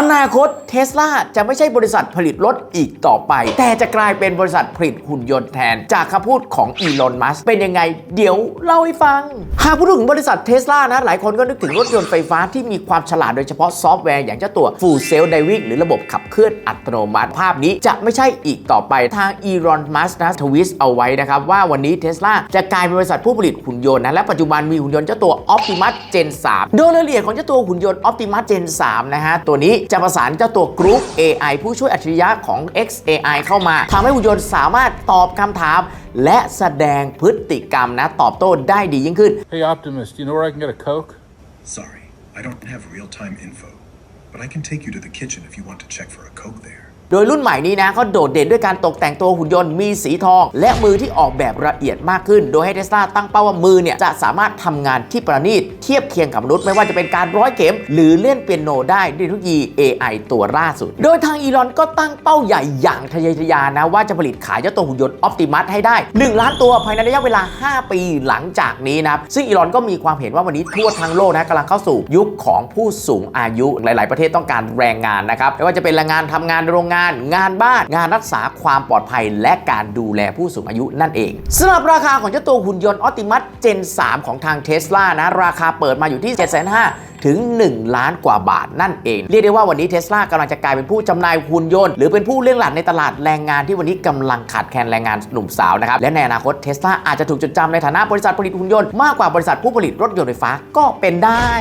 อนาคตเทสลาจะไม่ใช่บริษัทผลิตรถอีกต่อไป แต่จะกลายเป็นบริษัทผลิตหุ่นยนต์แทน จากคำพูดของอีลอน มัสเป็นยังไง เดี๋ยวเล่าให้ฟัง หากพูดถึงบริษัทเทสลานะ หลายคนก็นึกถึงรถยนต์ไฟฟ้าที่มีความฉลาดโดยเฉพาะซอฟต์แวร์อย่างเจ้าตัว Full Self Driving หรือระบบขับเคลื่อนอัตโนมัติ ภาพนี้จะไม่ใช่อีกต่อไปทางอีลอน มัสนะทวิสเอาไว้นะครับว่าวันนี้เทสลาจะกลายเป็นบริษัทผู้ผลิตหุ่นยนต์นะและปัจจุบันมีหุ่นยนต์เจ้าตัว Optimus Gen 3 โดยรายละเอียดของเจ้าตัวหุ่นยนต์ Optimus Gen 3นะฮะตัวนี้จะประสานเจ้าตัว Group AI ผู้ช่วยอัจฉริยะของ XAI เข้ามาทำให้หุ่นยนต์สามารถตอบคำถาม และแสดงพฤติกรรมนะตอบโต้ได้ดียิ่งขึ้น Hey, Optimus, do you know where I can get a Coke? Sorry, I don't have real time info, but I can take you to the kitchen if you want to check for a Coke there. โดยรุ่นใหม่นี้นะเขาโดดเด่นด้วยการตกแต่งตัวหุ่นยนต์มีสีทอง และมือที่ออกแบบละเอียดมากขึ้น โดยให้เทสลาตั้งเป้าว่ามือเนี่ยจะสามารถทำงานที่ประณีตเทียบเคียงกับมนุษย์ไม่ว่าจะเป็นการร้อยเข็ม หรือเล่นเปียโนได้ด้วยเทคโนโลยี AI ตัวล่าสุด โดยทางอีลอนก็ตั้งเป้าใหญ่อย่างทะเยอทะยานนะว่าจะผลิตขายเจ้าตัวหุ่นยนต์ออ t ติมัสให้ได้ 1 ล้านตัวภายในระยะเวลา 5 ปีหลังจากนี้นะครับซึ่งอีลอนก็มีความเห็นว่าวันนี้ทั่วทั้งโลกนะกำลังเข้าสู่ยุคของผู้สูงอายุหลาย ๆ ประเทศต้องการแรงงานนะครับไม่ว่าจะเป็นแรงงานทำงานในโรงงานงานบ้าน งานรักษาความปลอดภัย และการดูแลผู้สูงอายุนั่นเองสำหรับราคาของเจ้าตัวหุ่นยนต์ออติมัส Gen 3ของทางเท s l a นะ ราคาเปิดมาอยู่ที่ 7 5 0 0 0ถึง 1 ล้านกว่าบาทนั่นเอง เรียกได้ว่าวันนี้เท s l a กำลังจะกลายเป็นผู้จำหน่ายหุ่นยนต์ หรือเป็นผู้เลี้ยงหลักในตลาดแรงงานที่วันนี้กำลังขาดแคลนแรงงานหนุ่มสาวนะครับ และในอนาคตเท s l a อาจจะถูกจดจำในฐานะบริษัทผลิตหุ่นยนต์มากกว่าบริษัทผู้ผลิตรถยนต์ไฟฟ้าก็เป็นได้